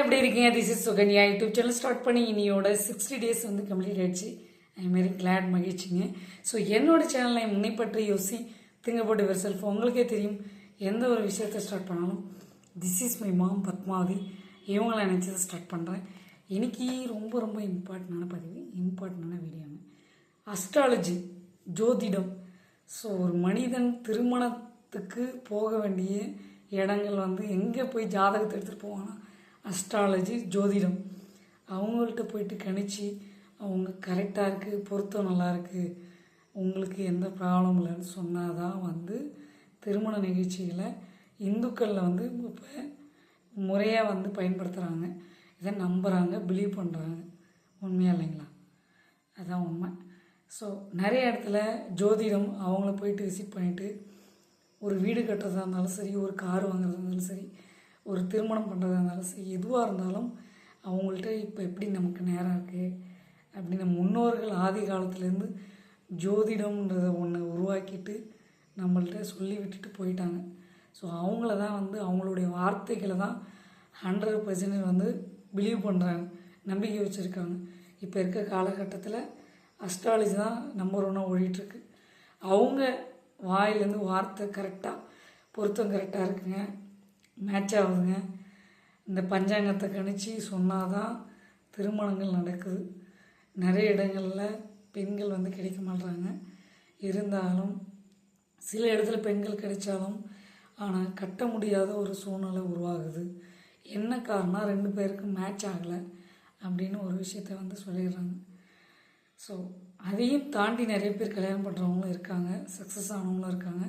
எப்படி இருக்கீங்க? This is Sukanya YouTube channel. Start பண்ணி இனியோட சிக்ஸ்டி டேஸ் வந்து கம்ப்ளீட் ஆயிடுச்சு. ஐ வெரி கிளாட் மகிழ்ச்சிங்க. ஸோ என்னோட சேனலை முன்னைப்பற்றி யோசி திங்கப்பட்டு வெர் செல்ஃப் உங்களுக்கே தெரியும் எந்த ஒரு விஷயத்தை ஸ்டார்ட் பண்ணாலும் this is my mom Padmavathi. இவங்களை நினச்சதை ஸ்டார்ட் பண்ணுறேன் இன்னைக்கு ரொம்ப ரொம்ப இம்பார்ட்டண்டான பதிவு இம்பார்ட்டண்டான வீடியோங்க அஸ்ட்ராலஜி ஜோதிடம். ஸோ ஒரு மனிதன் திருமணத்துக்கு போக வேண்டிய இடங்கள் வந்து எங்கே போய் ஜாதகத்தை எடுத்துகிட்டு போவாங்கன்னா அஸ்ட்ராலஜி ஜோதிடம். அவங்கள்ட்ட போயிட்டு கணிச்சு அவங்க கரெக்டாக இருக்குது பொருத்தம் நல்லா இருக்குது உங்களுக்கு எந்த ப்ராப்ளம் இல்லைன்னு சொன்னால் தான் வந்து திருமண நிகழ்ச்சிகளை இந்துக்களில் வந்து இப்போ முறையாக வந்து பயன்படுத்துகிறாங்க இதை நம்புகிறாங்க பிலீவ் பண்ணுறாங்க உண்மையாக இல்லைங்களா? அதுதான் உண்மை. ஸோ நிறைய இடத்துல ஜோதிடம் அவங்கள போயிட்டு விசிட் பண்ணிவிட்டு ஒரு வீடு கட்டுறதா இருந்தாலும் சரி ஒரு கார் வாங்குறதா இருந்தாலும் சரி ஒரு திருமணம் பண்ணுறதா இருந்தாலும் சரி எதுவாக இருந்தாலும் அவங்கள்ட்ட இப்போ எப்படி நமக்கு நேரம் இருக்குது அப்படின்னு முன்னோர்கள் ஆதி காலத்துலேருந்து ஜோதிடம்ன்றத ஒன்று உருவாக்கிட்டு நம்மள்ட்ட சொல்லி விட்டுட்டு போயிட்டாங்க. ஸோ அவங்கள தான் வந்து அவங்களுடைய வார்த்தைகளை தான் ஹண்ட்ரட் பர்சன்டேஜ் வந்து பிலீவ் பண்ணுறாங்க நம்பிக்கை வச்சுருக்காங்க. இப்போ இருக்க காலகட்டத்தில் அஸ்ட்ராலஜி தான் நம்பர் ஒன்னாக ஓடிட்டுருக்கு. அவங்க வாயிலேருந்து வார்த்தை கரெக்டாக பொருத்தம் கரெக்டாக இருக்குங்க. மேட்ச் ஆகுதுங்க இந்த பஞ்சாங்கத்தை கணிச்சு சொன்னால் தான் திருமணங்கள் நடக்குது. நிறைய இடங்களில் பெண்கள் வந்து கிடைக்க மாட்றாங்க. இருந்தாலும் சில இடத்துல பெண்கள் கிடைச்சாலும் ஆனால் கட்ட முடியாத ஒரு சூழ்நிலை உருவாகுது. என்ன காரணம்? ரெண்டு பேருக்கும் மேட்ச் ஆகலை அப்படின்னு ஒரு விஷயத்த வந்து சொல்லிடுறாங்க. ஸோ அதையும் தாண்டி நிறைய பேர் கல்யாணம் பண்ணுறவங்களும் இருக்காங்க. சக்ஸஸ் ஆனவங்களும் இருக்காங்க.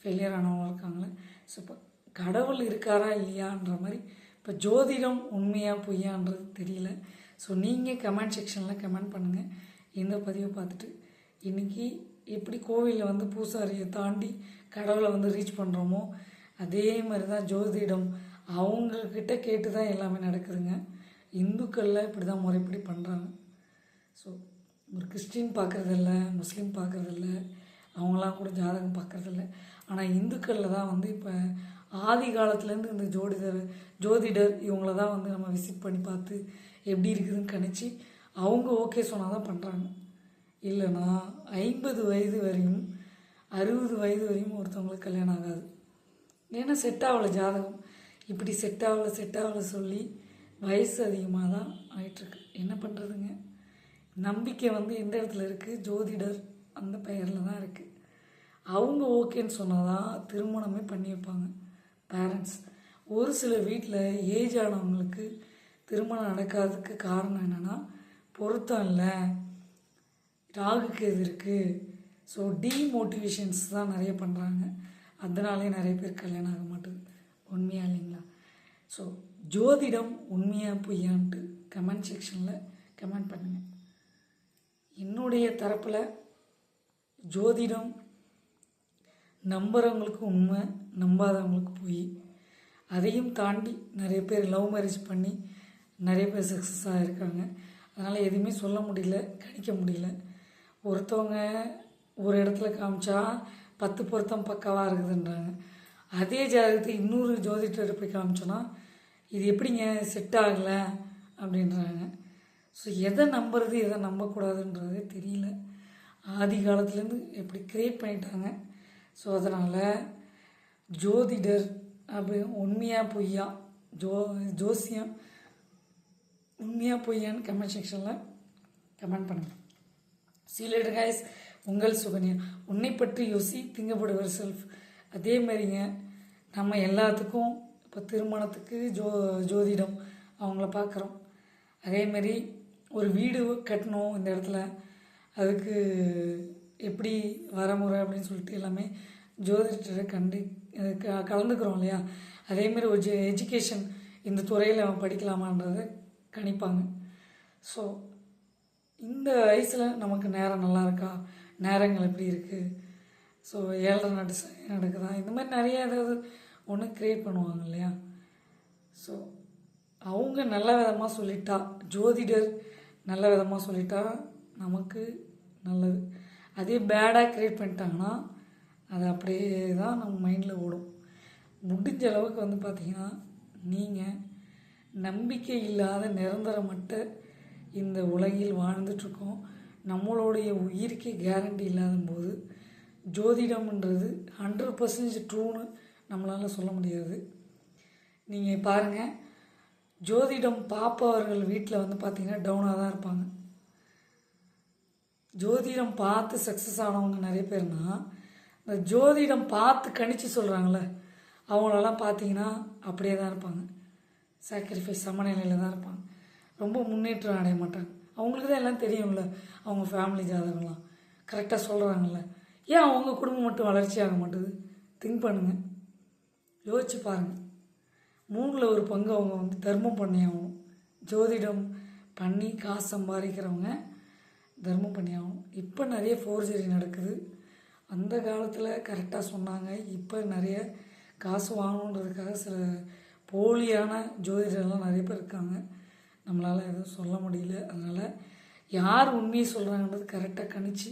ஃபெயிலியர் ஆனவங்களும் இருக்காங்களே ஸோ இப்போ கடவுள் இருக்காரா இல்லையான்ற மாதிரி இப்போ ஜோதிடம் உண்மையாக பொய்யான்றது தெரியல. ஸோ நீங்கள் கமெண்ட் செக்ஷனில் கமெண்ட் பண்ணுங்கள் இந்த பதிவை பார்த்துட்டு இன்றைக்கி எப்படி கோவிலில் வந்து பூசாரியை தாண்டி கடவுளை வந்து ரீச் பண்ணுறோமோ அதே மாதிரி தான் ஜோதிடம் அவங்கக்கிட்ட கேட்டு தான் எல்லாமே நடக்குதுங்க. இந்துக்களில் இப்படி தான் முறைப்படி பண்ணுறாங்க ஸோ ஒரு கிறிஸ்டின் பார்க்குறதில்ல முஸ்லீம் பார்க்குறதில்ல அவங்களாம் கூட ஜாதகம் பார்க்குறதில்ல ஆனால் இந்துக்களில் தான் வந்து இப்போ ஆதி காலத்துலேருந்து இந்த ஜோதிடர் ஜோதிடர் இவங்கள தான் வந்து நம்ம விசிட் பண்ணி பார்த்து எப்படி இருக்குதுன்னு கணிச்சு அவங்க ஓகே சொன்னால் தான் பண்ணுறாங்க இல்லைன்னா ஐம்பது வயது வரையும் அறுபது வயது வரையும் ஒருத்தவங்களுக்கு கல்யாணம் ஆகாது. ஏன்னா செட் ஆகலை ஜாதகம். இப்படி செட் ஆகலை செட் ஆகலை சொல்லி வயசு அதிகமாக தான் ஆயிட்டுருக்கு. என்ன பண்ணுறதுங்க நம்பிக்கை வந்து எந்த இடத்துல இருக்குது ஜோதிடர் அந்த பெயரில் தான் இருக்குது அவங்க ஓகேன்னு சொன்னால் தான் திருமணமே பண்ணி வைப்பாங்க. பேரண்ட்ஸ் ஒரு சில வீட்டில் ஏஜ் ஆனவங்களுக்கு திருமணம் நடக்காததுக்கு காரணம் என்னென்னா பொருத்தம் இல்லை. ராகுக்கு எது இருக்குது ஸோ டீமோட்டிவேஷன்ஸ் தான் நிறைய பண்ணுறாங்க அதனாலே நிறைய பேர் கல்யாணம் ஆக மாட்டேங்குது உண்மையா இல்லைங்களா? ஸோ ஜோதிடம் உண்மையாக பொய்யான்ட்டு கமெண்ட் செக்ஷனில் கமெண்ட் பண்ணுங்கள் என்னுடைய தரப்பில் ஜோதிடம் நம்புகிறவங்களுக்கு உண்மை நம்பாதவங்களுக்கு போய். அதையும் தாண்டி நிறைய பேர் லவ் மேரேஜ் பண்ணி நிறைய பேர் சக்ஸஸாக இருக்காங்க. அதனால் எதுவுமே சொல்ல முடியல கணிக்க முடியல. ஒருத்தவங்க ஒரு இடத்துல காமிச்சா பத்து பொருத்தம் பக்காவாக இருக்குதுன்றாங்க. அதே ஜாதகத்தை இன்னொரு ஜோதிடர் போய் காமிச்சோன்னா இது எப்படிங்க செட் ஆகலை அப்படின்றாங்க. ஸோ எதை நம்புறது எதை நம்பக்கூடாதுன்றதே தெரியல. ஆதி காலத்துலேருந்து எப்படி க்ரியேட் பண்ணிட்டாங்க. ஸோ அதனால் ஜோதிடர் அப்படி உண்மையாக பொய்யா? ஜோ ஜோசியம் உண்மையாக பொய்யான்னு கமெண்ட் செக்ஷனில் கமெண்ட் பண்ணுங்கள் சீலேட் காய்ஸ் உங்கள் சுகன்யா. உன்னை பற்றி யோசி திங்கப்படுவர் செல்ஃப் அதே மாதிரிங்க நம்ம எல்லாத்துக்கும் இப்போ திருமணத்துக்கு ஜோ ஜோதிடம் அவங்கள பார்க்குறோம் அதேமாரி ஒரு வீடு கட்டணும் இந்த இடத்துல. அதுக்கு எப்படி வரமுறை அப்படின்னு சொல்லிட்டு எல்லாமே ஜோதிடரை கண்டு க கலந்துக்கிறோம் இல்லையா? அதேமாரி ஒரு எஜுகேஷன் இந்த துறையில் அவன் படிக்கலாமான்றத கணிப்பாங்க. ஸோ இந்த வயசில் நமக்கு நேரம் நல்லா இருக்கா? நேரங்கள் எப்படி இருக்குது ஸோ ஏழரை நாட்டு நடக்குதா? இந்த மாதிரி நிறைய ஏதாவது ஒன்று க்ரியேட் பண்ணுவாங்க இல்லையா? ஸோ அவங்க நல்ல விதமாக சொல்லிட்டா ஜோதிடர் நல்ல விதமாக சொல்லிட்டா நமக்கு நல்லது. அதே பேடாக க்ரியேட் பண்ணிட்டாங்கன்னா அது அப்படியே தான் நம்ம மைண்டில் ஓடும். முடிஞ்ச அளவுக்கு வந்து பார்த்திங்கன்னா நீங்கள் நம்பிக்கை இல்லாத நிரந்தரமற்ற இந்த உலகில் வாழ்ந்துட்டுருக்கோம். நம்மளுடைய உயிருக்கே கேரண்டி இல்லாத போது ஜோதிடம்ன்றது ஹண்ட்ரட் பர்சன்டேஜ் ட்ரூன்னு நம்மளால் சொல்ல முடியாது. நீங்கள் பாருங்கள் ஜோதிடம் பார்ப்பவர்கள் வீட்டில் வந்து பார்த்திங்கன்னா டவுனாக தான் இருப்பாங்க. ஜோதிடம் பார்த்து சக்ஸஸ் ஆனவங்க நிறைய பேர்னா இந்த ஜோதிடம் பார்த்து கணிச்சு சொல்கிறாங்களே அவங்களெல்லாம் பார்த்தீங்கன்னா அப்படியே தான் இருப்பாங்க. சாக்ரிஃபைஸ் சமநிலையில் தான் இருப்பாங்க. ரொம்ப முன்னேற்றம் அடைய மாட்டாங்க. அவங்களுக்கு தான் எல்லாம் தெரியும்ல அவங்க ஃபேமிலி ஜாதகம்லாம். கரெக்டாக சொல்கிறாங்கல்ல ஏன் அவங்க குடும்பம் மட்டும் வளர்ச்சி ஆக மாட்டுது? திங்க் பண்ணுங்கள் யோசிச்சு பாருங்கள் மூணில் ஒரு பங்கு அவங்க வந்து தர்மம் பண்ணி ஆகணும். ஜோதிடம் பண்ணி காசு சம்பாதிக்கிறவங்க தர்மம் பண்ணி ஆகணும் இப்போ நிறைய ஃபோர்ஜரி நடக்குது. அந்த காலத்தில் கரெக்டாக சொன்னாங்க. இப்போ நிறைய காசு வாங்கணுன்றதுக்காக சில போலியான ஜோதிடர்லாம் நிறைய பேர் இருக்காங்க. நம்மளால் எதுவும் சொல்ல முடியல. அதனால் யார் உண்மையை சொல்கிறாங்கன்றது கரெக்டாக கணிச்சு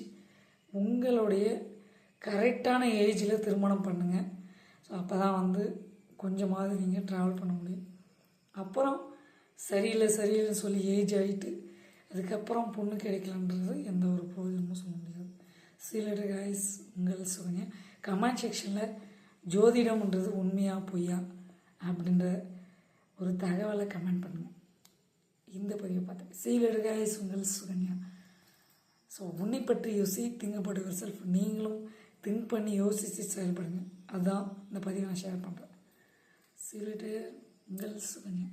உங்களுடைய கரெக்டான ஏஜில் திருமணம் பண்ணுங்கள் ஸோ அப்போ தான் வந்து கொஞ்சமாவது நீங்கள் ட்ராவல் பண்ண முடியும். அப்புறம் சரியில்லை சரியில்லைன்னு சொல்லி ஏஜ் ஆகிட்டு அதுக்கப்புறம் பொண்ணு கிடைக்கலன்றது எந்த ஒரு பிரயோஜனமும் சொல்ல முடியாது. சீலடு காய்ஸ் உங்கள் சுகன்யா கமெண்ட் செக்ஷனில் ஜோதிடம்ன்றது உண்மையா பொய்யா அப்படின்ற ஒரு தகவலை கமெண்ட் பண்ணுங்கள் இந்த பதிவை பார்த்தேன் சீலடு காய்ஸ் உங்கள் சுகன்யா. ஸோ உன்னை பற்றி யோசி திங்க் ஒரு செல்ஃப் நீங்களும் திங்க் பண்ணி யோசித்து செயல்படுங்க. அதுதான் இந்த பதிவை நான் ஷேர் பண்ணுறேன் சீலட்டு உங்கள் சுகன்யா.